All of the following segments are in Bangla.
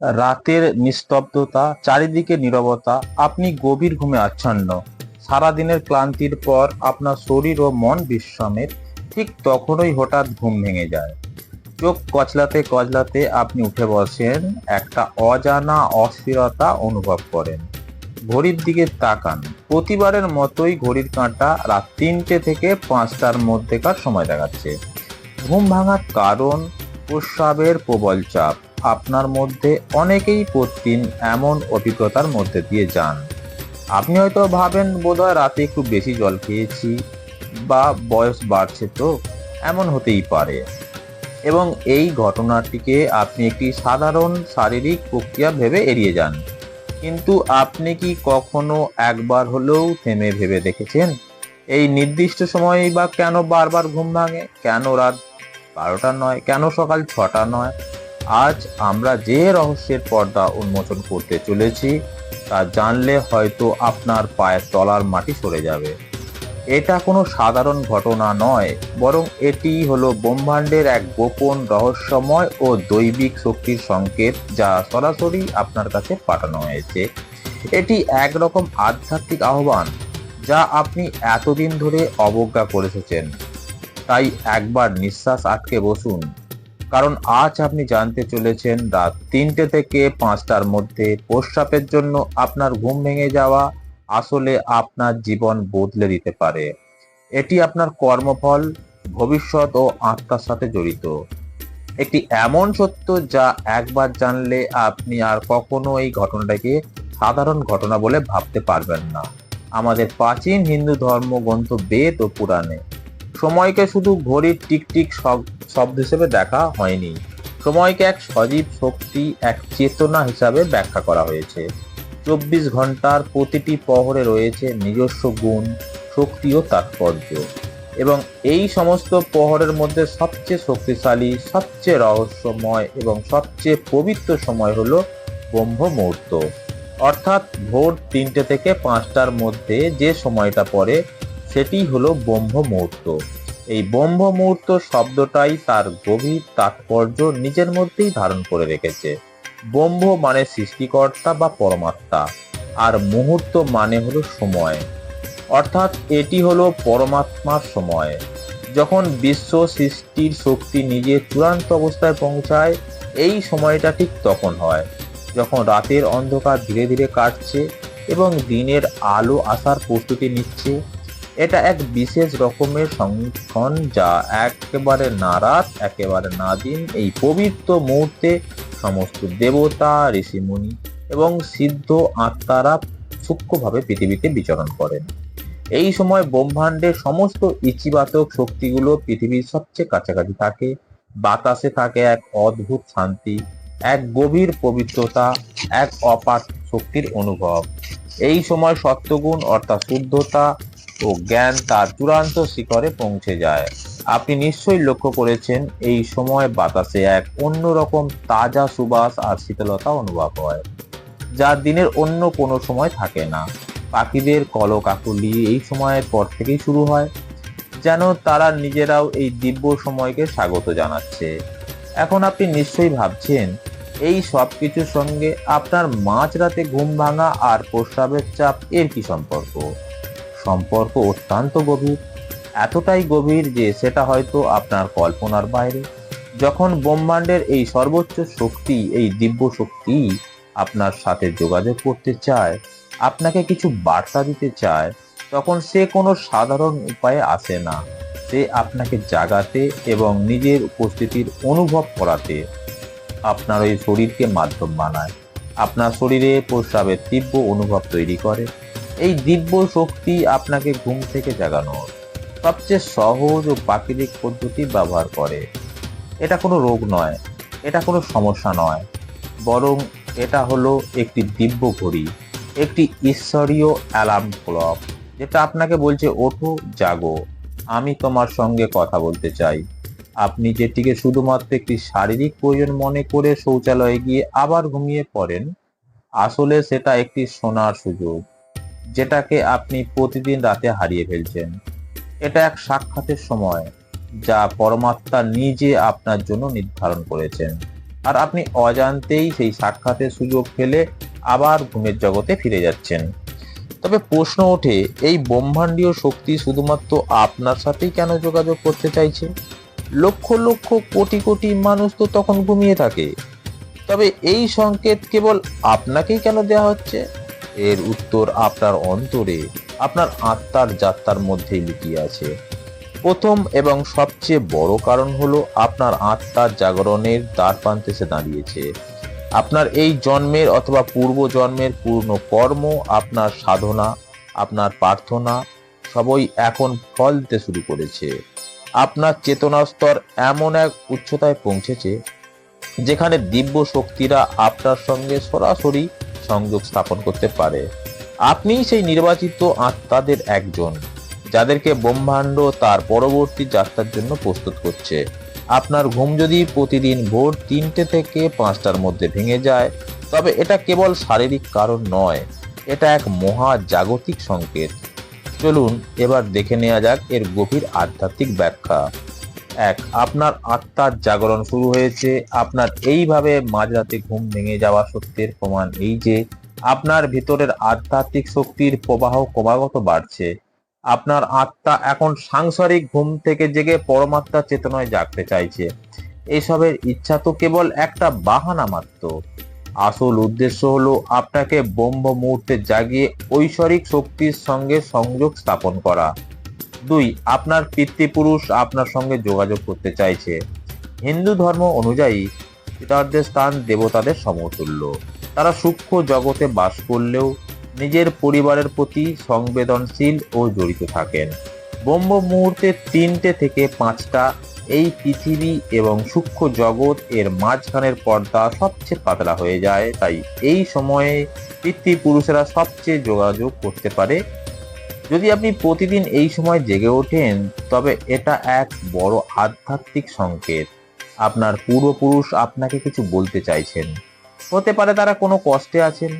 রাতের নিস্তব্ধতা, চারিদিকে নীরবতা, আপনি গভীর ঘুমে আচ্ছন্ন। সারাদিনের ক্লান্তির পর আপনার শরীর ও মন বিশ্রামের ঠিক তখনই হঠাৎ ঘুম ভেঙে যায়। চোখ কচলাতে কচলাতে আপনি উঠে বসেন, একটা অজানা অস্থিরতা অনুভব করেন। ঘড়ির দিকে তাকান। প্রতিবারের মতোই ঘড়ির কাঁটা রাত তিনটে থেকে পাঁচটার মধ্যেকার সময় দেখাচ্ছে। ঘুম ভাঙার কারণ, প্রস্রাবের প্রবল চাপ। আপনার মধ্যে অনেকেই প্রতিদিন এমন অভিজ্ঞতার মধ্যে দিয়ে যান। আপনি হয়তো ভাবেন, বোধহয় রাতে একটু বেশি জল খেয়েছি বা বয়স বাড়ছে তো। এমন হতেই পারে। এবং এই ঘটনাটিকে আপনি একটি সাধারণ শারীরিক প্রক্রিয়া ভেবে এড়িয়ে যান। কিন্তু আপনি কি কখনো একবার হলেও থেমে ভেবে দেখেছেন? এই নির্দিষ্ট সময়ে বা কেন বারবার ঘুম ভাঙে? কেন রাত বারোটা নয়? কেন সকাল ছটা নয়? আজ আমরা যে রহস্যের পর্দা উন্মোচন করতে চলেছি, তা জানলে হয়তো আপনার পায়ের তলার মাটি সরে যাবে। এটা কোনো সাধারণ ঘটনা নয়, বরং এটি হলো ব্রহ্মাণ্ডের এক গোপন রহস্যময় ও দৈবিক শক্তির সংকেত যা সরাসরি আপনার কাছে পাঠানো হয়েছে। এটি একরকম আধ্যাত্মিক আহ্বান যা আপনি এতদিন ধরে অবজ্ঞা করে এসেছেন। তাই একবার নিঃশ্বাস আটকে বসুন। কারণ আজ আপনি জানতে চলেছেন রাত তিনটে থেকে পাঁচটার মধ্যে প্রস্রাবের জন্য আপনার ঘুম ভেঙে যাওয়া আসলে আপনার জীবন বদলে দিতে পারে। এটি আপনার কর্মফল, ভবিষ্যৎ ও আত্মার সাথে জড়িত। একটি এমন সত্য যা একবার জানলে আপনি আর কখনো এই ঘটনাটাকে সাধারণ ঘটনা বলে ভাবতে পারবেন না। আমাদের প্রাচীন হিন্দু ধর্মগ্রন্থ বেদ ও পুরাণে সময়কে শুধু ঘড়ির টিকটিক শব- শব্দ হিসেবে দেখা হয়নি। সময়কে এক সজীব শক্তি, এক চেতনা হিসাবে ব্যাখ্যা করা হয়েছে। চব্বিশ ঘণ্টার প্রতিটি প্রহরে রয়েছে নিজস্ব গুণ, শক্তি ও তাৎপর্য। এবং এই সমস্ত প্রহরের মধ্যে সবচেয়ে শক্তিশালী, সবচেয়ে রহস্যময় এবং সবচেয়ে পবিত্র সময় হল ব্রহ্ম মুহূর্ত অর্থাৎ ভোর তিনটে থেকে পাঁচটার মধ্যে যে সময়টা পড়ে সেটি হলো ব্রহ্ম মুহূর্ত এই ব্রহ্ম মুহূর্ত শব্দটাই তার গভীর তাৎপর্য নিজের মধ্যেই ধারণ করে রেখেছে। ব্রহ্ম মানে সৃষ্টিকর্তা বা পরমাত্মা, আর মুহূর্ত মানে হলো সময়। অর্থাৎ এটি হলো পরমাত্মার সময়। যখন বিশ্ব সৃষ্টির শক্তি নিজের চূড়ান্ত অবস্থায় পৌঁছায়, এই সময়টা ঠিক তখন হয়, যখন রাতের অন্ধকার ধীরে ধীরে কাটছে এবং দিনের আলো আসার প্রস্তুতি নিচ্ছে। এটা এক বিশেষ রকমের সংক্ষণ যা একেবারে না রাত একেবারে না দিন এই পবিত্র মুহূর্তে সমস্ত দেবতা, ঋষিমুনি এবং সিদ্ধ আত্মারা সূক্ষ্মভাবে পৃথিবীতে বিচরণ করেন। এই সময় ব্রহ্মাণ্ডের সমস্ত ইচিবাচক শক্তিগুলো পৃথিবীর সবচেয়ে কাছাকাছি থাকে। বাতাসে থাকে এক অদ্ভুত শান্তি, এক গভীর পবিত্রতা, এক অপার শক্তির অনুভব। এই সময় সত্যগুণ অর্থাৎ শুদ্ধতা ও জ্ঞান তার চূড়ান্ত শিখরে পৌঁছে যায়। আপনি নিশ্চয়ই লক্ষ্য করেছেন, এই সময় বাতাসে এক অন্যরকম তাজা সুবাস আর শীতলতা অনুভব হয়, যা দিনের অন্য কোনো সময় থাকে না। পাখিদের কলকাকুলি এই সময়ের পর থেকেই শুরু হয়, যেন তারা নিজেরাও এই দিব্য সময়কে স্বাগত জানাচ্ছে। এখন আপনি নিশ্চয়ই ভাবছেন, এই সব কিছুর সঙ্গে আপনার মাঝরাতে ঘুম ভাঙা আর প্রস্রাবের চাপ এর কি সম্পর্ক? সম্পর্ক অত্যন্ত গভীর, এতটাই গভীর যে সেটা হয়তো আপনার কল্পনার বাইরে। যখন ব্রহ্মাণ্ডের এই সর্বোচ্চ শক্তি, এই দিব্য শক্তি আপনার সাথে যোগাযোগ করতে চায়, আপনাকে কিছু বার্তা দিতে চায়, তখন সে কোনো সাধারণ উপায়ে আসে না। সে আপনাকে জাগাতে এবং নিজের উপস্থিতির অনুভব করাতে আপনার ওই শরীরকে মাধ্যম বানায়। আপনার শরীরে প্রস্রাবের তীব্র অনুভব তৈরি করে। এই দিব্য শক্তি আপনাকে ঘুম থেকে জাগানোর সবচেয়ে সহজ ও প্রাকৃতিক পদ্ধতি ব্যবহার করে। এটা কোনো রোগ নয়, এটা কোনো সমস্যা নয়, বরং এটা হলো একটি দিব্য ঘড়ি, একটি ঈশ্বরীয় অ্যালার্ম ক্লক, যেটা আপনাকে বলছে, ওঠো, জাগো, আমি তোমার সঙ্গে কথা বলতে চাই। আপনি যেটিকে শুধুমাত্র একটি শারীরিক প্রয়োজন মনে করে শৌচালয়ে গিয়ে আবার ঘুমিয়ে পড়েন, আসলে সেটা একটি সোনার সুযোগ। যেটাকে আপনি প্রতিদিন রাতে হারিয়ে ফেলছেন। এটা এক সাক্ষাতের সময়, যা পরমাত্মা নিজে আপনার জন্য নির্ধারণ করেছেন। আর আপনি অজান্তেই সেই সাক্ষাতের সুযোগ ফেলে আবার ঘুমের জগতে ফিরে যাচ্ছেন। তবে প্রশ্ন ওঠে, এই ব্রহ্মাণ্ডীয় শক্তি শুধুমাত্র আপনার সাথেই কেন যোগাযোগ করতে চাইছে? লক্ষ লক্ষ কোটি কোটি মানুষ তো তখন ঘুমিয়ে থাকে। তবে এই সংকেত কেবল আপনাকেই কেন দেওয়া হচ্ছে? এর উত্তর আপনার অন্তরে, আপনার আত্মার যাত্রার মধ্যেই লুকিয়ে আছে। প্রথম এবং সবচেয়ে বড় কারণ হলো আপনার আত্মার জাগরণের দ্বার প্রান্তে এসে দাঁড়িয়েছে। আপনার এই জন্মের অথবা পূর্ব জন্মের পূর্ণ কর্ম, আপনার সাধনা, আপনার প্রার্থনা সবই এখন ফল দিতে শুরু করেছে। আপনার চেতনা স্তর এমন এক উচ্চতায় পৌঁছেছে যেখানে দিব্য শক্তিরা আপনার সঙ্গে সরাসরি সংযোগ স্থাপন করতে পারে। আপনি সেই নির্বাচিত আত্মাদের একজন, যাদেরকে ব্রহ্মাণ্ড তার পরবর্তী যাত্রার জন্য প্রস্তুত করছে। আপনার ঘুম যদি প্রতিদিন ভোর তিনটে থেকে পাঁচটার মধ্যে ভেঙে যায়, তবে এটা কেবল শারীরিক কারণ নয়, এটা এক মহা জাগতিক সংকেত। চলুন এবার দেখে নেওয়া যাক এর গভীর আধ্যাত্মিক ব্যাখ্যা। এক, আপনার আত্মার জাগরণ শুরু হয়েছে। আপনার এইভাবে মাঝরাতে ঘুম ভেঙে যাওয়া সত্যের প্রমাণ এই যে, আপনার ভিতরের আধ্যাত্মিক শক্তির প্রবাহ ক্রমাগত বাড়ছে। আপনার আত্মা এখন সাংসারিক ঘুম থেকে জেগে পরমাত্মা চেতনায় জাগতে চাইছে। এসবের ইচ্ছা তো কেবল একটা বাহানা মাত্র। আসল উদ্দেশ্য হলো আপনাকে ব্রহ্ম মুহূর্তে জাগিয়ে ঐশ্বরিক শক্তির সঙ্গে সংযোগ স্থাপন করা। দুই, আপনার পিতৃপুরুষ আপনার সঙ্গে যোগাযোগ করতে চাইছে। হিন্দু ধর্ম অনুযায়ী পিতারদের স্থান দেবতাদের সমতুল্য। তারা সূক্ষ্ম জগতে বাস করলেও নিজের পরিবারের প্রতি সংবেদনশীল ও জড়িত থাকেন। ব্রহ্ম মুহূর্তে তিনটে থেকে পাঁচটা এই পৃথিবী এবং সূক্ষ্ম জগৎ এর মাঝখানের পর্দা সবচেয়ে পাতলা হয়ে যায়। তাই এই সময়ে পিতৃপুরুষেরা সবচেয়ে যোগাযোগ করতে পারে যদি আপনি প্রতিদিন এই সময় জেগে ওঠেন, তবে এটা এক বড় আধ্যাত্মিক সংকেত। আপনার পূর্বপুরুষ আপনাকে কিছু বলতে চাইছেন। হতে পারে তারা কোনো কষ্টে আছেন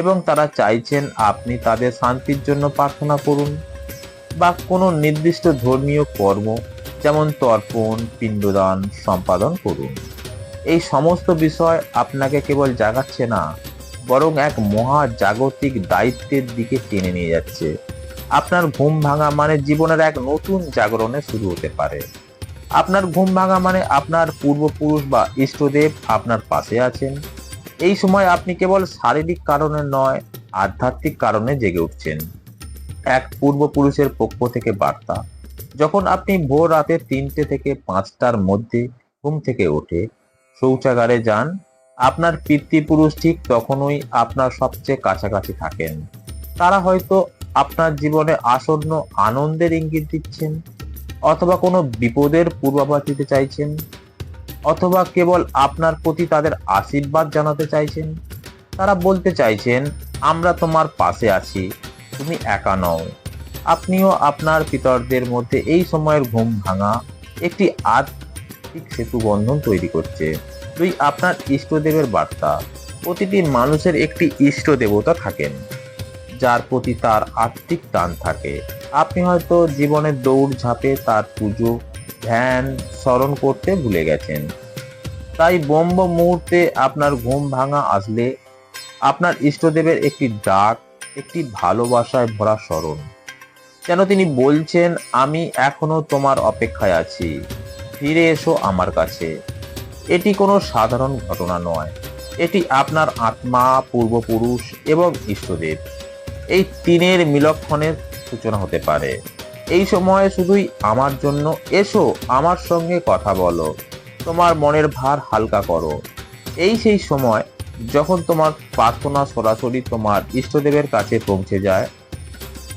এবং তারা চাইছেন আপনি তাদের শান্তির জন্য প্রার্থনা করুন বা কোনো নির্দিষ্ট ধর্মীয় কর্ম, যেমন তর্পণ, পিণ্ডদান, সম্পাদন করুন। এই সমস্ত বিষয় আপনাকে কেবল জাগাচ্ছে না, বরং এক মহা জাগতিক দায়িত্বের দিকে টেনে নিয়ে যাচ্ছে। আপনার ঘুম ভাঙা মানে জীবনের এক নতুন জাগরণে শুরু হতে পারে। আপনার ঘুম ভাঙা মানে আপনার পূর্বপুরুষ বা ইষ্টদেব আপনার পাশে আছেন। এই সময় আপনি কেবল শারীরিক কারণে নয়, আধ্যাত্মিক কারণে জেগে উঠছেন। এক পূর্বপুরুষের পক্ষ থেকে বার্তা, যখন আপনি ভোর রাতে তিনটে থেকে পাঁচটার মধ্যে ঘুম থেকে ওঠে, শৌচাগারে যান, আপনার পিতৃপুরুষ ঠিক তখনই আপনার সবচেয়ে কাছাকাছি থাকেন। তারা হয়তো আপনার জীবনে আসন্ন আনন্দের ইঙ্গিত দিচ্ছেন? অথবা কোনো বিপদের পূর্বাভাস দিতে চাইছেন? অথবা কেবল আপনার প্রতি তাদের আশীর্বাদ জানাতে চাইছেন? তারা বলতে চাইছেন, আমরা তোমার পাশে আছি, তুমি একা নও। আপনিও আপনার পিতরদের মধ্যে এই সময়ের ঘুম ভাঙা একটি আত্মিক সেতু বন্ধন তৈরি করছে। দুই, আপনার ইষ্টদেবের বার্তা। প্রতিটি মানুষের একটি ইষ্ট দেবতা থাকেন। যার প্রতি তার আত্মিক টান থাকে। আপনি হয়তো জীবনের দৌড় ঝাঁপে তার পুজো, ধ্যান, স্মরণ করতে ভুলে গেছেন। তাই ব্রহ্ম মুহূর্তে আপনার ঘুম ভাঙা আসলে আপনার ইষ্টদেবের একটি ডাক, একটি ভালোবাসায় ভরা স্মরণ। যেন তিনি বলছেন, আমি এখনও তোমার অপেক্ষায় আছি। ফিরে এসো আমার কাছে। এটি কোনো সাধারণ ঘটনা নয়। এটি আপনার আত্মা, পূর্বপুরুষ এবং ইষ্টদেব। এই তিনের মিলক্ষণের সূচনা হতে পারে। এই সময়ে শুধুই আমার জন্য এসো, আমার সঙ্গে কথা বলো, তোমার মনের ভার হালকা করো। এই সেই সময় যখন তোমার প্রার্থনা সরাসরি তোমার ইষ্টদেবের কাছে পৌঁছে যায়,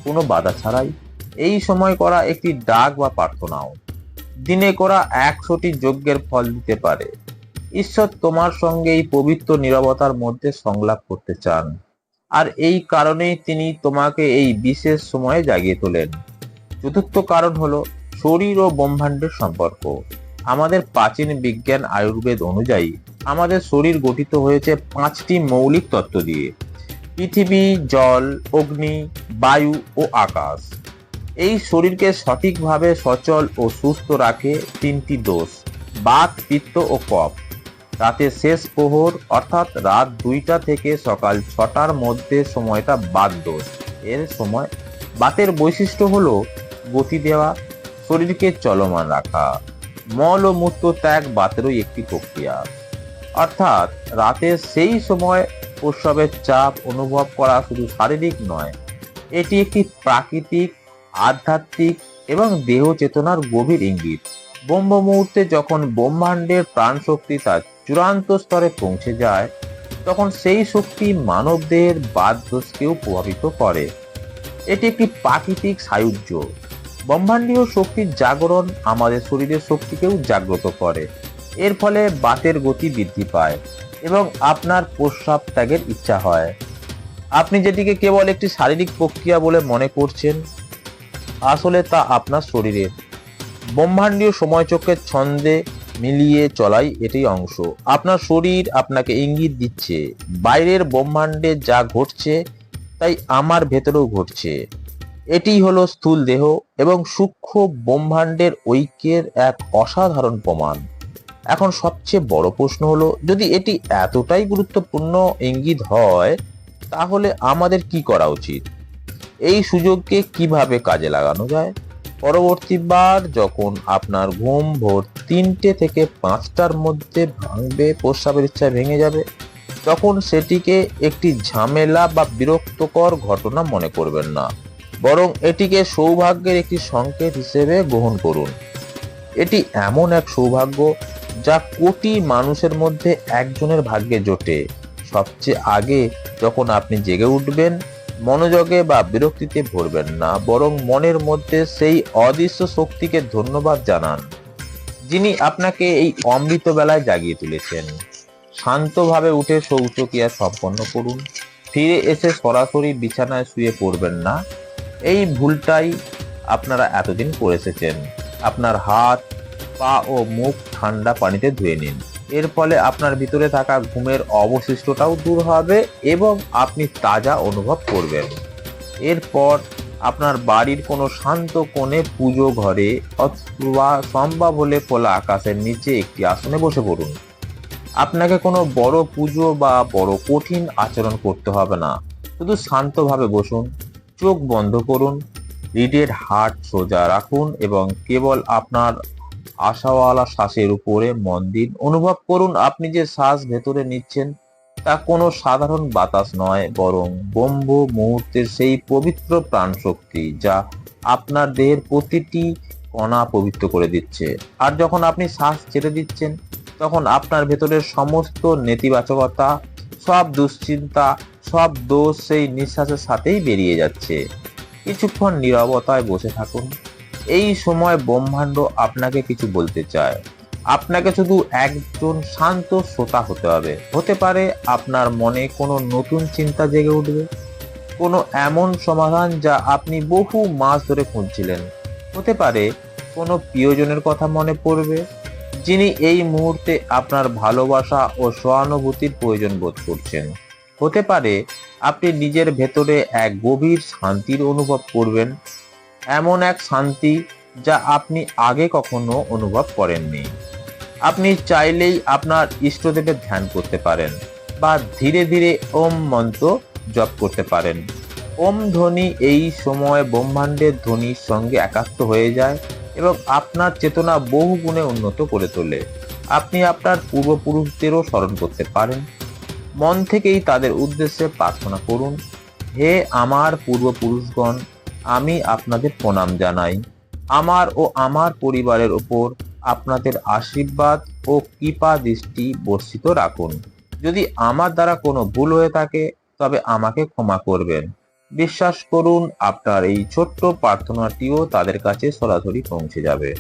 কোনো বাধা ছাড়াই এই সময় করা একটি ডাক বা প্রার্থনাও। দিনে করা একশোটি যজ্ঞের ফল দিতে পারে। ঈশ্বর তোমার সঙ্গে এই পবিত্র নিরবতার মধ্যে সংলাপ করতে চান। আর এই কারণেই তিনি তোমাকে এই বিশেষ সময়ে জাগিয়ে তোলেন। চতুর্থ কারণ হলো শরীর ও ব্রহ্মাণ্ডের সম্পর্ক। আমাদের প্রাচীন বিজ্ঞান আয়ুর্বেদ অনুযায়ী আমাদের শরীর গঠিত হয়েছে পাঁচটি মৌলিক তত্ত্ব দিয়ে। পৃথিবী, জল, অগ্নি, বায়ু ও আকাশ। এই শরীরকে সঠিকভাবে সচল ও সুস্থ রাখে তিনটি দোষ, বাত, পিত্ত ও কফ। রাতের শেষ প্রহর, অর্থাৎ রাত দুইটা থেকে সকাল ছটার মধ্যে সময়টা বাত দোষ। এর সময়, বাতের বৈশিষ্ট্য হলো গতি দেওয়া, শরীরকে চলমান রাখা, মল ও মূত্র ত্যাগ বাতেরও একটি প্রক্রিয়া। অর্থাৎ রাতের সেই সময় প্রসবের চাপ অনুভব করা শুধু শারীরিক নয়, এটি একটি প্রাকৃতিক, আধ্যাত্মিক এবং দেহ চেতনার গভীর ইঙ্গিত। ব্রহ্ম মুহূর্তে যখন ব্রহ্মাণ্ডের প্রাণ শক্তি তার চূড়ান্ত স্তরে পৌঁছে যায়, তখন সেই শক্তি মানবদের দেহের বাদ দোষকেও প্রভাবিত করে। এটি একটি প্রাকৃতিক সায়ুজ্য ব্রহ্মাণ্ডীয় শক্তির জাগরণ আমাদের শরীরের শক্তিকেও জাগ্রত করে। এর ফলে বাতের গতি বৃদ্ধি পায় এবং আপনার প্রস্রাব ত্যাগের ইচ্ছা হয়। আপনি যেটিকে কেবল একটি শারীরিক প্রক্রিয়া বলে মনে করছেন, আসলে তা আপনার শরীরের। ব্রহ্মাণ্ডীয় সময়চক্রের ছন্দে মিলিয়ে চলাই এটি অংশ। আপনার শরীর আপনাকে ইঙ্গিত দিচ্ছে, বাইরের ব্রহ্মাণ্ডে যা ঘটছে তাই আমার ভেতরেও ঘটছে। এটি হলো স্থূল দেহ এবং সূক্ষ্ম ব্রহ্মাণ্ডের ঐক্যের এক অসাধারণ প্রমাণ। এখন সবচেয়ে বড় প্রশ্ন হলো, যদি এটি এতটাই গুরুত্বপূর্ণ ইঙ্গিত হয়, তাহলে আমাদের কি করা উচিত? এই সুযোগকে কীভাবে কাজে লাগানো যায়? পরবর্তীবার যখন আপনার ঘুম ভোর তিনটে থেকে পাঁচটার মধ্যে ভাঙবে, প্রস্রাবের ইচ্ছা ভেঙে যাবে, তখন সেটিকে একটি ঝামেলা বা বিরক্তকর ঘটনা মনে করবেন না। বরং এটিকে সৌভাগ্যের একটি সংকেত হিসেবে গ্রহণ করুন। এটি এমন এক সৌভাগ্য যা কোটি মানুষের মধ্যে একজনের ভাগ্যে জোটে। সবচেয়ে আগে যখন আপনি জেগে উঠবেন মনোযোগে বা বিরক্তিতে ভরবেন না, বরং মনের মধ্যে সেই অদৃশ্য শক্তিকে ধন্যবাদ জানান, যিনি আপনাকে এই অমৃত বেলায় জাগিয়ে তুলেছেন। শান্তভাবে উঠে শৌচক্রিয়া সম্পন্ন করুন, ফিরে এসে সরাসরি বিছানায় শুয়ে পড়বেন না। এই ভুলটাই আপনারা এতদিন করে এসেছেন। আপনার হাত, পা ও মুখ ঠান্ডা পানিতে ধুয়ে নিন। এর ফলে আপনার ভিতরে থাকা ঘুমের অবশিষ্টটাও দূর হবে এবং আপনি তাজা অনুভব করবেন। এরপর আপনার বাড়ির কোনো শান্ত কোণে পুজো ঘরে অথবা সম্ভব হলে খোলা আকাশের নিচে একটি আসনে বসে পড়ুন। আপনাকে কোনো বড় পুজো বা বড় কঠিন আচরণ করতে হবে না। শুধু শান্তভাবে বসুন, চোখ বন্ধ করুন, রিডের হাট সোজা রাখুন এবং কেবল আপনার আশাওয়ালা শ্বাসের উপরে মন দিন। অনুভব করুন আপনি যে শ্বাস ভেতরে নিচ্ছেন, তা কোনো সাধারণ বাতাস নয়, বরং ব্রহ্ম মুহূর্তের সেই পবিত্র প্রাণ শক্তি যা আপনার দেহের প্রতিটি কণা পবিত্র করে দিচ্ছে। আর যখন আপনি শ্বাস ছেড়ে দিচ্ছেন, তখন আপনার ভেতরের সমস্ত নেতিবাচকতা, সব দুশ্চিন্তা, সব দোষ সেই নিঃশ্বাসের সাথেই বেরিয়ে যাচ্ছে। কিছুক্ষণ নিরবতায় বসে থাকুন। এই সময় ব্রহ্মাণ্ড আপনাকে কিছু বলতে চায়। আপনাকে শুধু একজন শান্ত শ্রোতা হতে হবে। হতে পারে আপনার মনে কোনো নতুন চিন্তা জেগে উঠবে, কোনো এমন সমাধান যা আপনি বহু মাস ধরে খুঁজছিলেন। হতে পারে কোনো প্রিয়জনের কথা মনে পড়বে, যিনি এই মুহূর্তে আপনার ভালোবাসা ও সহানুভূতির প্রয়োজন বোধ করছেন। হতে পারে আপনি নিজের ভেতরে এক গভীর শান্তির অনুভব করবেন এমন এক শান্তি যা আপনি আগে কখনো অনুভব করেননি। আপনি চাইলেই আপনার ইষ্টদেবের ধ্যান করতে পারেন বা ধীরে ধীরে ওম মন্ত্র জপ করতে পারেন। ওম ধ্বনি এই সময় ব্রহ্মাণ্ডের ধ্বনির সঙ্গে একাত্ম হয়ে যায় এবং আপনার চেতনা বহু গুণে উন্নত করে তোলে। আপনি আপনার পূর্বপুরুষদেরও স্মরণ করতে পারেন। মন থেকেই তাদের উদ্দেশ্যে প্রার্থনা করুন, হে আমার পূর্বপুরুষগণ আমি আপনাদের প্রণাম জানাই। আমার ও আমার পরিবারের ওপর আপনাদের আশীর্বাদ ও কৃপা দৃষ্টি বর্ষিত রাখুন। যদি আমার দ্বারা কোনো ভুল হয়ে থাকে, তবে আমাকে ক্ষমা করবেন। বিশ্বাস করুন, আপনার এই ছোট্ট প্রার্থনাটিও তাদের কাছে সরাসরি পৌঁছে যাবে।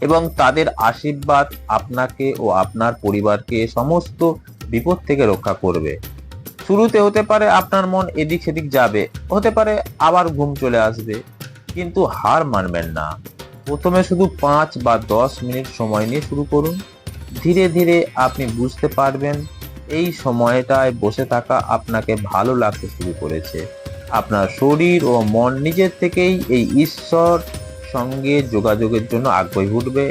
এবং তাদের আশীর্বাদ আপনাকে ও আপনার পরিবারকে সমস্ত বিপদ থেকে রক্ষা করবে। শুরুতে হতে পারে আপনার মন এদিক সেদিক যাবে, হতে পারে আবার ঘুম চলে আসবে, কিন্তু হার মানবেন না। প্রথমে শুধু পাঁচ বা দশ মিনিট সময় নিয়ে শুরু করুন। ধীরে ধীরে আপনি বুঝতে পারবেন, এই সময়টায় বসে থাকা আপনাকে ভালো লাগতে শুরু করেছে। আপনার শরীর ও মন নিজের থেকেই এই ঈশ্বর সঙ্গে যোগাযোগের জন্য আগ্রহী উঠবে।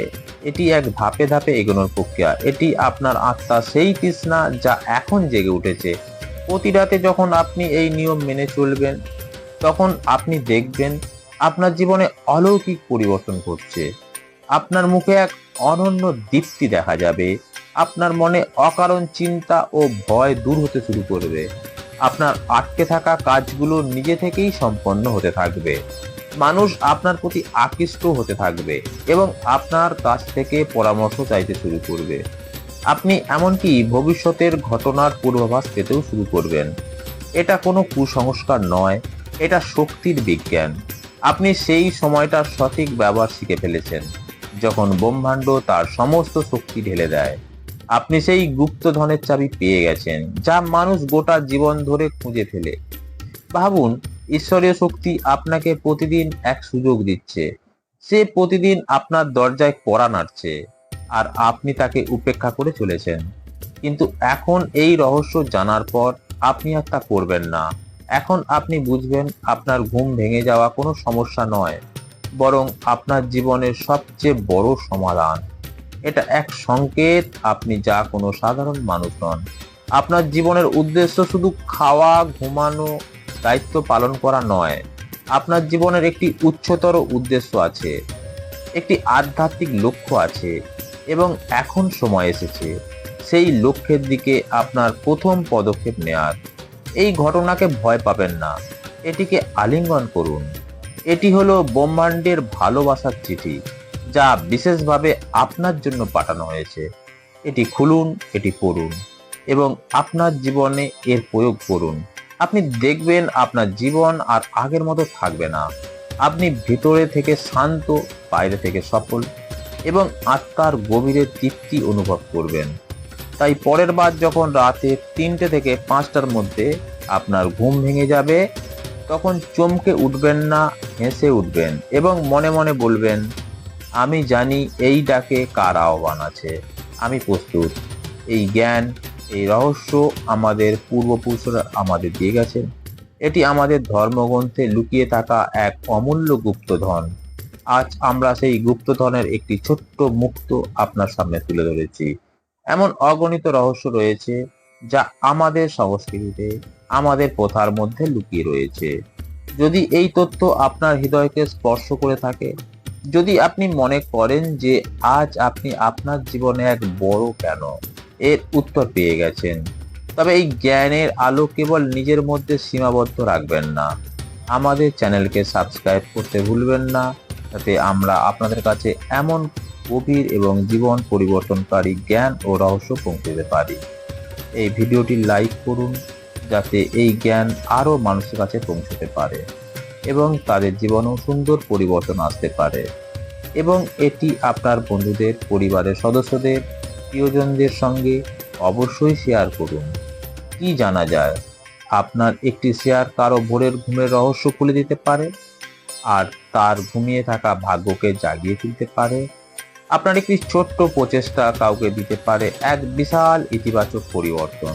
এটি এক ধাপে ধাপে এগোনোর প্রক্রিয়া। এটি আপনার আত্মা সেই তৃষ্ণা যা এখন জেগে উঠেছে। প্রতি রাতে যখন আপনি এই নিয়ম মেনে চলবেন, তখন আপনি দেখবেন আপনার জীবনে অলৌকিক পরিবর্তন ঘটছে। আপনার মুখে এক অনন্য দীপ্তি দেখা যাবে। আপনার মনে অকারণ চিন্তা ও ভয় দূর হতে শুরু করবে। আপনার আটকে থাকা কাজগুলো নিজে থেকেই সম্পন্ন হতে থাকবে। মানুষ আপনার প্রতি আকৃষ্ট হতে থাকবে এবং আপনার কাছ থেকে পরামর্শ চাইতে শুরু করবে। আপনি এমনকি ভবিষ্যতের ঘটনার পূর্বাভাস পেতেও শুরু করবেন। এটা কোনো কুসংস্কার নয়, এটা শক্তির বিজ্ঞান। আপনি সেই সময়টার সঠিক ব্যবহার শিখে ফেলেছেন, যখন ব্রহ্মাণ্ড তার সমস্ত শক্তি ঢেলে দেয়। আপনি সেই গুপ্তধনের চাবি পেয়ে গেছেন, যা মানুষ গোটা জীবন ধরে খুঁজে ফেলে। ভাবুন, ঈশ্বরীয় শক্তি আপনাকে প্রতিদিন এক সুযোগ দিচ্ছে। সে প্রতিদিন আপনার দরজায় কড়া নাড়ছে। আর আপনি তাকে উপেক্ষা করে চলেছেন। কিন্তু এখন এই রহস্য জানার পর আপনি আর তা করবেন না। এখন আপনি বুঝবেন আপনার ঘুম ভেঙে যাওয়া কোনো সমস্যা নয়, বরং আপনার জীবনের সবচেয়ে বড় সমাধান। এটা এক সংকেত, আপনি যা কোনো সাধারণ মানুষ নন। আপনার জীবনের উদ্দেশ্য শুধু খাওয়া, ঘুমানো, দায়িত্ব পালন করা নয়, আপনার জীবনের একটি উচ্চতর উদ্দেশ্য আছে, একটি আধ্যাত্মিক লক্ষ্য আছে এবং এখন সময় এসেছে সেই লক্ষ্যের দিকে আপনার প্রথম পদক্ষেপ নেয়ার। এই ঘটনাকে ভয় পাবেন না। এটিকে আলিঙ্গন করুন। এটি হলো ব্রহ্মাণ্ডের ভালোবাসার চিঠি, যা বিশেষভাবে আপনার জন্য পাঠানো হয়েছে। এটি খুলুন, এটি পড়ুন এবং আপনার জীবনে এর প্রয়োগ করুন। আপনি দেখবেন আপনার জীবন আর আগের মতো থাকবে না। আপনি ভিতরে থেকে শান্ত, বাইরে থেকে সফল। এবং আত্মার গভীরে তৃপ্তি অনুভব করবেন। তাই পরের বার যখন রাতে তিনটে থেকে পাঁচটার মধ্যে আপনার ঘুম ভেঙে যাবে, তখন চমকে উঠবেন না, হেসে উঠবেন এবং মনে মনে বলবেন, আমি জানি এই ডাকে কার আহ্বান আছে। আমি প্রস্তুত। এই জ্ঞান, এই রহস্য আমাদের পূর্বপুরুষরা আমাদের দিয়ে গেছেন। এটি আমাদের ধর্মগ্রন্থে লুকিয়ে থাকা এক অমূল্য গুপ্তধন। আজ আমরা সেই গুপ্তধনের একটি ছোট্ট মুক্ত আপনার সামনে তুলে ধরেছি। এমন অগণিত রহস্য রয়েছে যা আমাদের সংস্কৃতিতে, আমাদের প্রথার মধ্যে লুকিয়ে রয়েছে। যদি এই তথ্য আপনার হৃদয়কে স্পর্শ করে থাকে, যদি আপনি মনে করেন যে আজ আপনি আপনার জীবনে এক বড় কেন, এর উত্তর পেয়ে গেছেন। তবে এই জ্ঞানের আলো কেবল নিজের মধ্যে সীমাবদ্ধ রাখবেন না। আমাদের চ্যানেলকে সাবস্ক্রাইব করতে ভুলবেন না। যাতে আমরা আপনাদের কাছে এমন গভীর এবং জীবন পরিবর্তনকারী জ্ঞান ও রহস্য পৌঁছতে পারি। এই ভিডিওটি লাইক করুন, যাতে এই জ্ঞান আরও মানুষের কাছে পৌঁছতে পারে এবং তাদের জীবনেও সুন্দর পরিবর্তন আসতে পারে। এবং এটি আপনার বন্ধুদের, পরিবারের সদস্যদের, প্রিয়জনদের সঙ্গে অবশ্যই শেয়ার করুন। কি জানা যায়, আপনার একটি শেয়ার কারও ভোরের ঘুমের রহস্য খুলে দিতে পারে? আর তার ঘুমিয়ে থাকা ভাগ্যকে জাগিয়ে তুলতে পারে। আপনার একটি ছোট্ট প্রচেষ্টা কাউকে দিতে পারে এক বিশাল ইতিবাচক পরিবর্তন।